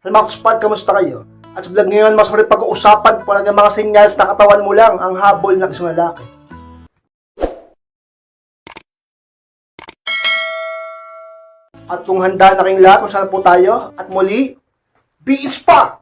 Hey mga spot, kamusta kayo? At sa vlog ngayon, mas pag-uusapan po ng mga sinyals na katawan mo lang ang habol ng isang lalaki. At kung handa na kayong lahat, masana po tayo. At muli, be inspired!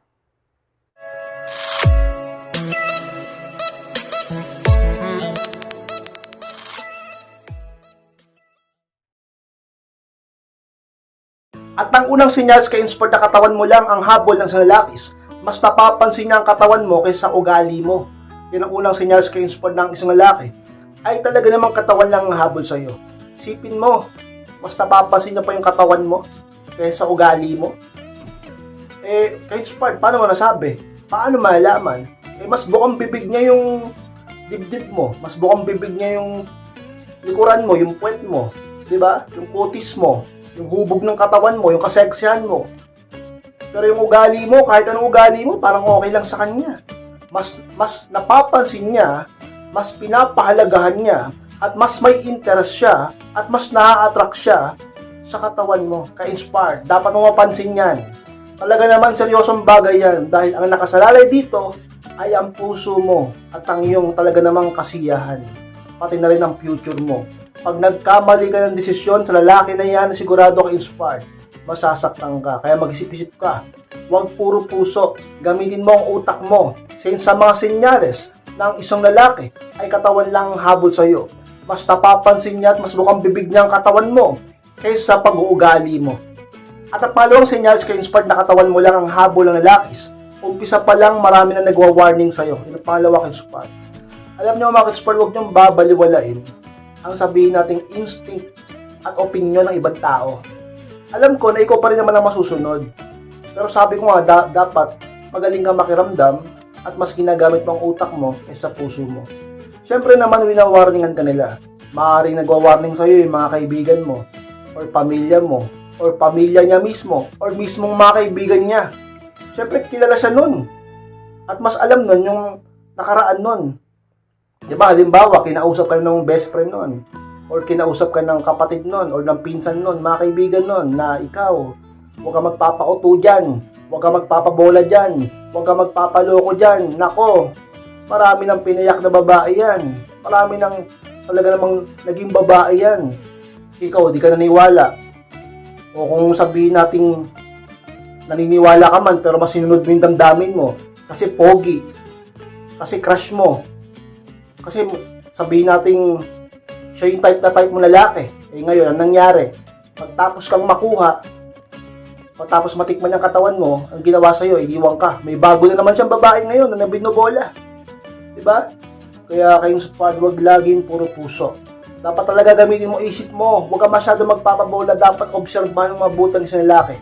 At ang unang sinyals kay inspired na katawan mo lang ang habol ng isang lalaki, mas napapansin niya ang katawan mo kaysa ugali mo. Yan ang unang sinyals kay inspired ng isang lalaki. Ay talaga namang katawan lang ang habol sa'yo. Sipin mo, mas napapansin niya pa yung katawan mo kaysa ugali mo. Eh, kay inspired, paano mo nasabi? Paano malalaman? Eh, mas bukang bibig niya yung dibdib mo. Mas bukang bibig niya yung likuran mo, yung puwet mo. 'di ba? Yung kutis mo, yung hubog ng katawan mo, yung kaseksihan mo. Pero yung ugali mo, kahit anong ugali mo, parang okay lang sa kanya. Mas mas napapansin niya, mas pinapahalagahan niya, at mas may interest siya, at mas naa-attract siya sa katawan mo, ka-inspired. Dapat mo mapansin yan. Talaga naman seryosong bagay yan dahil ang nakasalalay dito ay ang puso mo at ang iyong talaga namang kasiyahan. Pati na rin ang future mo. Pag nagkamali ka ng desisyon sa lalaki na yan, sigurado ka inspired. Masasaktan ka. Kaya mag-isip-isip ka. Huwag puro puso. Gamitin mo ang utak mo. Since sa mga senyales ng isang lalaki ay katawan lang ang habol sa'yo. Mas napapansin niya at mas mukhang bibig niya ang katawan mo kaysa pag-uugali mo. At ang pangalawang senyales kay inspired na katawan mo lang ang habol ng lalakis. Umpisa pa lang marami na nagwa-warning sa'yo. Yun ang pangalawa kay inspired. Alam niyo mga inspired, huwag niyong babaliwalain ang sabihin nating instinct at opinion ng ibang tao. Alam ko na ikaw pa rin naman ang masusunod. Pero sabi ko nga, da- dapat magaling ka makiramdam at mas ginagamit mo ang utak mo kaysa puso mo. Siyempre naman, winawarningan ka nila. Maaaring nagwa-warning sa'yo yung mga kaibigan mo, or pamilya mo, or pamilya niya mismo, or mismong mga kaibigan niya. Siyempre, kilala siya nun. At mas alam nun yung nakaraan nun. Di ba, halimbawa, kinausap ka ng best friend nun, or kinausap ka ng kapatid nun, or ng pinsan nun, mga kaibigan nun, na ikaw, huwag ka magpapauto dyan, huwag ka magpapabola dyan, huwag ka magpapaloko dyan, nako, marami ng pinayak na babae yan, marami ng talaga namang naging babae yan. Ikaw, di ka naniwala. O kung sabihin nating naniniwala ka man, pero mas sinunod mo yung damdamin mo, kasi pogi, kasi crush mo, kasi sabihin nating siya yung type na type mo lalaki. Eh ngayon, ang nangyari, pagtapos kang makuha, pagtapos matikman yung katawan mo, ang ginawa sa'yo, iniwan ka. May bago na naman siyang babae ngayon na nabinobola. Diba? Kaya kayong squad, wag laging puro puso. Dapat talaga gamitin mo isip mo. Huwag ka masyado magpapabola. Dapat obserbahan ng mabuting isang lalaki.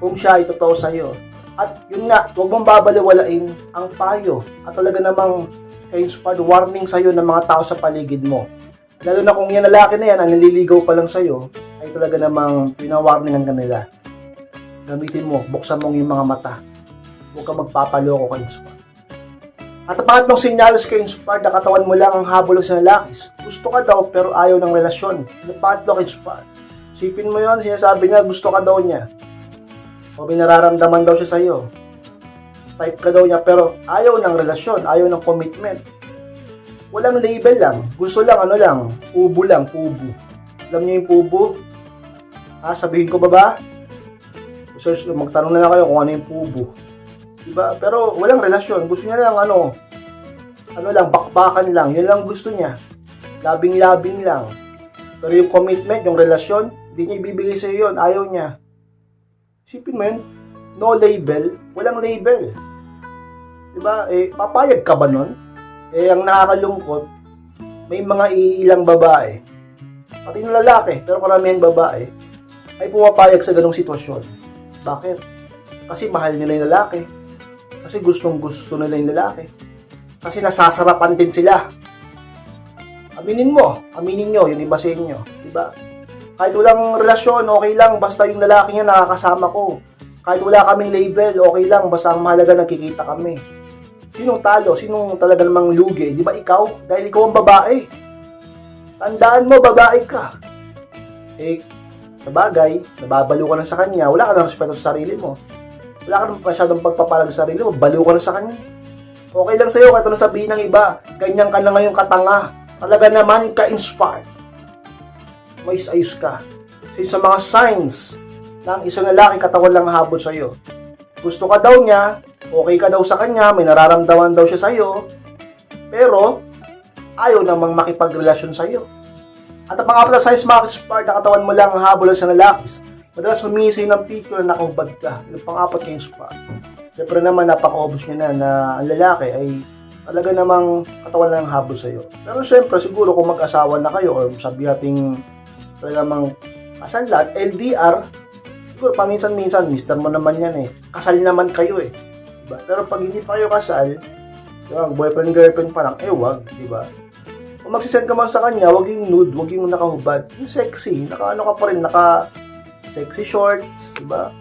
Kung siya ay totoo sa'yo. At yun nga, huwag mong babaliwalain ang payo. At talaga namang kayong squad, warning sa'yo ng mga tao sa paligid mo. Lalo na kung yan lalaki na yan, ang naliligaw pa lang sa'yo, ay talaga namang pinawarningan ka nila. Gamitin mo, buksan mo yung mga mata. Huwag ka magpapaloko kayong squad. At ang pangatlong sinyalis kay inspired na katawan mo lang ang habol sa lalakis. Gusto ka daw pero ayaw ng relasyon. Ang pangatlo kay inspired. Sipin mo yon sinasabi niya gusto ka daw niya. O may nararamdaman daw siya sa'yo. Type ka daw niya pero ayaw ng relasyon, ayaw ng commitment. Walang label lang. Gusto lang ano lang, ubo lang, pubo. Alam niyo yung pubo? Ha, sabihin ko ba ba? Search, magtanong na lang kayo kung ano yung pubo. Diba? Pero walang relasyon. Gusto niya lang ano, ano lang, bakbakan lang. Yun lang gusto niya. Labing-labing lang. Pero yung commitment, yung relasyon, hindi niya ibibigay sa yun. Ayaw niya. Sipin mo yun, no label, walang label. Diba? Eh, papayag ka ba nun? Eh, ang nakakalungkot, may mga iilang babae, pati ng lalaki, pero karamihan babae, ay pumapayag sa ganong sitwasyon. Bakit? Kasi mahal nila yung lalaki. Kasi gustong gusto nila yung lalaki. Kasi nasasarapan din sila. Aminin mo, aminin nyo, yung iba sa inyo. Diba? Kahit walang relasyon, okay lang, basta yung lalaki niya nakakasama ko. Kahit wala kaming label, okay lang, basta ang mahalaga nagkikita kami. Sinong talo? Sinong talaga namang lugi? Di ba ikaw? Dahil ikaw ang babae. Tandaan mo, babae ka. Eh, sa bagay, nababalo ka na sa kanya, wala ka ng respeto sa sarili mo. Wala ka naman masyadong pagpapalag sa sarili mo. Baliw ka na sa kanya. Okay lang sa'yo kahit ano sabihin ng iba. Ganyan ka na ngayon katanga. Talaga naman ka-inspired. Mais ayos ka. So, sa mga signs ng isang lalaki katawan lang habol sa'yo. Gusto ka daw niya, okay ka daw sa kanya, may nararamdaman daw siya sa'yo, pero ayaw namang makipagrelasyon sa'yo. At ang pangatlo signs mga ka-inspired na katawan mo lang ang habol sa lalaki. Madalas humingi ng picture na nakahubad ka. Yung pang-apat ka inspired. Siyempre naman, napaka-obvious nyo na na ang lalaki ay talaga namang katawan lang ang habol sa'yo. Pero siyempre, siguro kung mag-asawa na kayo or sabi nating talaga namang kasal lahat, LDR, siguro paminsan-minsan, mister mo naman yan eh. Kasal naman kayo eh. Diba? Pero pag hindi pa kayo kasal, yung boyfriend, girlfriend pa lang, eh wag, di ba? Kung magsisend ka man sa kanya, wag yung nude, wag yung nakahubad. Yung sexy, naka ano ka pa rin, naka sexy shorts, di ba?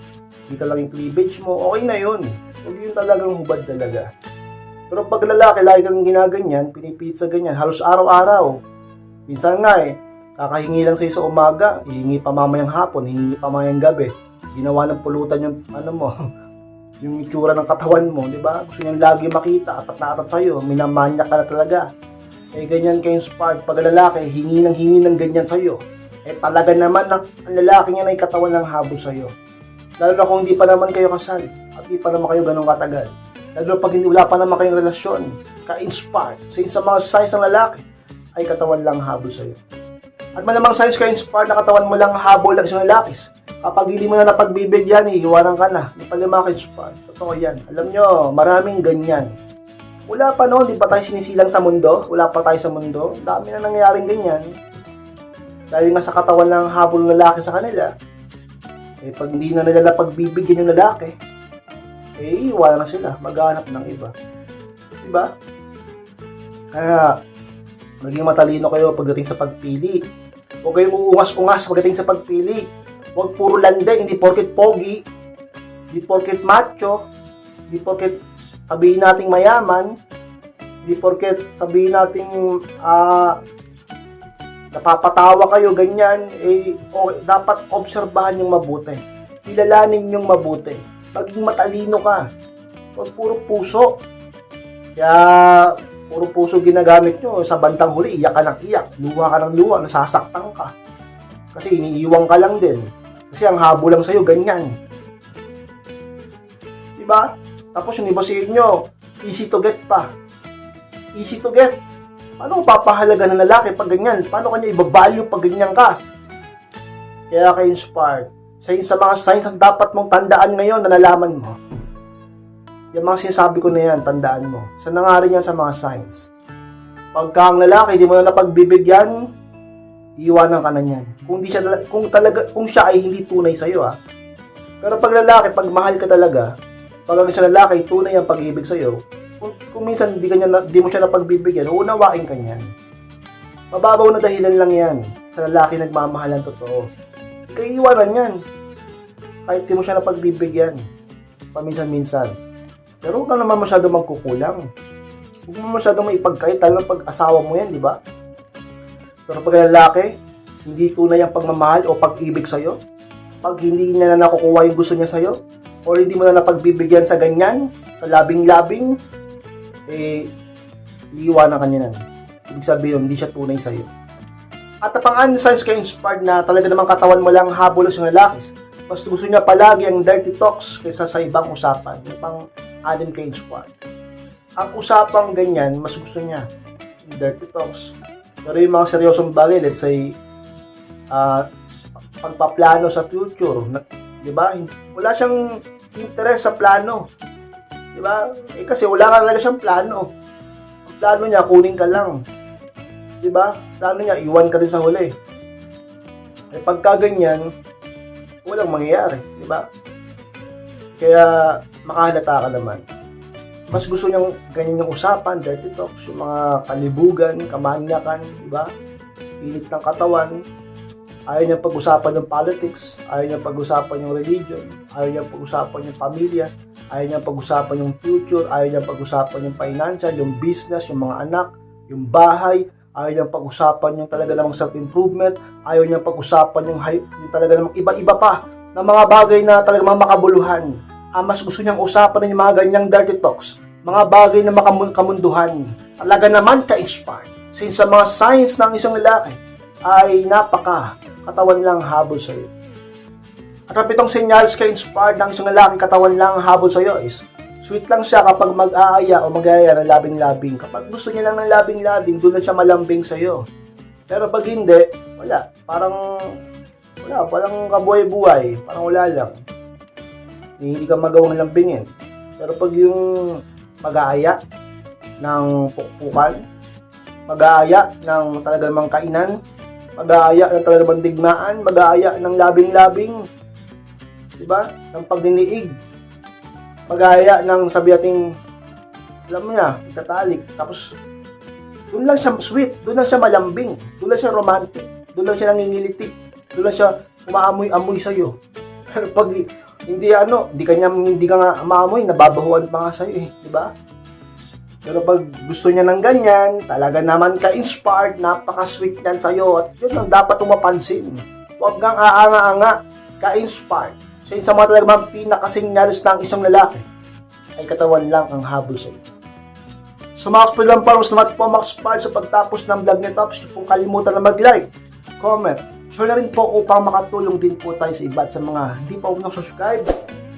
Kita lang yung cleavage mo, okay na yun. Huwag yung talagang hubad talaga. Pero pag lalaki, lagi kang ginaganyan, pinipizza ganyan, halos araw-araw. Minsan nga eh, kakahingi lang sa'yo sa umaga, hihingi pa mamayang hapon, hihingi pa mamayang gabi. Ginawa ng pulutan yung, ano mo, yung itsura ng katawan mo, di ba? Gusto niyang lagi makita, atat na atat sa'yo, minamanya ka na talaga. Eh, ganyan kayo spark. Pag lalaki, hingi ng hingi ng ganyan sa'yo. Eh, talaga naman, ang, lalaki niya na katawan ng habol sa'yo. Lalo na kung hindi pa naman kayo kasal, at hindi pa naman kayo ganun katagal. Lalo pag hindi wala pa naman kayong relasyon, ka-inspired. Since sa mga signs ng lalaki, ay katawan lang habol sa'yo. At malamang signs ka-inspired na katawan mo lang habol lang sa lalaki. Kapag hindi mo na napagbibigyan, iiwanan ka na. Hindi pa. Totoo yan. Alam nyo, maraming ganyan. Wala pa noon, di pa tayo sinisilang sa mundo. Wala pa tayo sa mundo. Dami na nangyaring ganyan. Dahil nga sa katawan ng habol ng lalaki sa kanila, eh pag hindi na nila pagbibigyan yung lalaki, eh iiwanan na sila, maghanap ng iba. Diba? Kaya, maging matalino kayo pagdating sa pagpili. Huwag kayong uungas-ungas pagdating sa pagpili. Huwag puro lande, hindi porket pogi, hindi porket macho, hindi porket sabihin nating mayaman, hindi porket sabihin nating ah napapatawa kayo, ganyan, eh, okay, dapat obserbahan yung mabuti. Kilalanin yung mabuti. Maging matalino ka. Huwag puro puso. Kaya, puro puso ginagamit nyo. Sa bandang huli, iyak ka ng iyak. Luha ka ng luha. Nasasaktan ka. Kasi iniiwang ka lang din. Kasi ang habo lang sa'yo, ganyan. Diba? Tapos yung iba sa inyo, easy to get pa. Easy to get. Paano papahalaga ng lalaki pag ganyan? Paano kanya iba-value pag ganyan ka? Kaya ka inspired. Sa, sa mga signs ang dapat mong tandaan ngayon na nalaman mo. Yung mga sinasabi ko na yan, tandaan mo. Sa nangarin yan sa mga signs. Pagka ang lalaki, di mo na napagbibigyan, iiwanan ka na niyan. Kung, di siya, kung, talaga, kung siya ay hindi tunay sa'yo, ha. Pero pag lalaki, pag mahal ka talaga, pag ang lalaki, tunay ang pag-ibig sa'yo, kung, kung minsan di, kanya, di mo siya napagbibigyan, uunawain ka niyan. Mababaw na dahilan lang yan sa lalaki nagmamahalan totoo. Kaiiwanan yan. Kahit di mo siya napagbibigyan. Paminsan-minsan. Pero huwag ka naman masyado magkukulang. Huwag mo masyado maipagkait, lalo pag asawa mo yan, di ba? Pero pag lalaki, hindi tunay ang pagmamahal o pag-ibig sa'yo, pag hindi niya na nakukuha yung gusto niya sa'yo, o hindi mo na napagbibigyan sa ganyan, sa labing-labing, eh, iiwanan ka niya na. Ibig sabihin, hindi siya tunay sa'yo. At ang pang signs ka inspired na talaga namang katawan mo lang habol sa lalaki. Mas gusto niya palagi ang dirty talks kaysa sa ibang usapan. Yung pang anim ka inspired. Ang usapang ganyan, mas gusto niya. Dirty talks. Pero yung mga seryosong bagay, let's say, ah, pagpaplano sa future, na, di ba? Wala siyang interest sa plano. Di ba? Eh kasi wala ka talaga siyang plano. Ang plano niya, kunin ka lang. Di ba? Plano niya, iwan ka din sa huli. Eh pagka ganyan, walang mangyayari. Di ba? Kaya makahalata ka naman. Mas gusto niyang ganyan yung usapan, dirty talks, yung mga kalibugan, kamanyakan, di ba? Init ng katawan, ayaw niya pag-usapan yung politics, ayaw niya pag-usapan yung religion, ayaw niya pag-usapan yung pamilya, ayaw niya pag-usapan yung future, ayaw niya pag-usapan yung financial, yung business, yung mga anak, yung bahay, ayaw niya pag-usapan yung talaga namang self-improvement, ayaw niya pag-usapan yung, yung talaga namang iba-iba pa na mga bagay na talaga mga makabuluhan. Ah, mas gusto niyang usapan ng mga ganyang dirty talks, mga bagay na makamun- kamunduhan. Talaga naman ka-inspired. Since sa mga signs ng isang lalaki ay napaka katawan lang habol sa iyo. At ang pitong senyals ka-inspired ng isang lalaki katawan lang habol sa iyo is sweet lang siya kapag mag-aaya o mag-aaya ng labing-labing. Kapag gusto niya lang ng labing-labing, doon na siya malambing sa iyo. Pero pag hindi, wala. Parang, wala. Parang kabuhay-buhay. Parang wala lang. Hindi ka magawang lambingin. Pero pag yung mag-aaya ng pukpukan, mag-aaya ng talaga namang kainan, mag-aaya ng talaga namang digmaan, mag-aaya ng labing-labing, di ba? Ng pagdiniig, mag-aaya ng sabi nating, alam mo na, tatalik. Tapos, doon lang siya sweet, doon lang siya malambing, doon lang siya romantic, doon lang siya nangingiliti, doon lang siya umaamoy-amoy sa'yo. Pero pag hindi ano, hindi kanya hindi ka nga maamoy, nababahuan pa nga sa'yo eh, di ba? Pero pag gusto niya ng ganyan, talaga naman ka-inspired, napaka-sweet niyan sa'yo at yun ang dapat mong mapansin. Huwag kang aanga-anga, ka-inspired. So yun sa mga talagang pinakasinyalis ng isang lalaki, ay katawan lang ang habol sa'yo. So mga kapatid lang po, salamat po mga sa pagtapos ng vlog nito. Tapos kung kalimutan na mag-like, comment, share na rin po upang makatulong din po tayo sa iba at sa mga hindi pa po subscribe.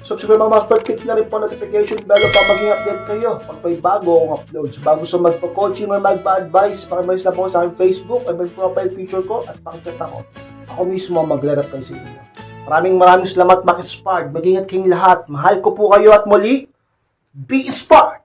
Subscribe mga kapatid, click na rin po notification bell para maging update kayo pag may bago akong upload. So bago sa magpa-coaching or magpa-advise, pakimayos na po sa aking Facebook ay may profile picture ko at pakikita ko. Ako mismo magre-reply sa inyo. Maraming maraming salamat, Makit Spard. Mag-ingat kayong lahat. Mahal ko po kayo at muli, be inspired!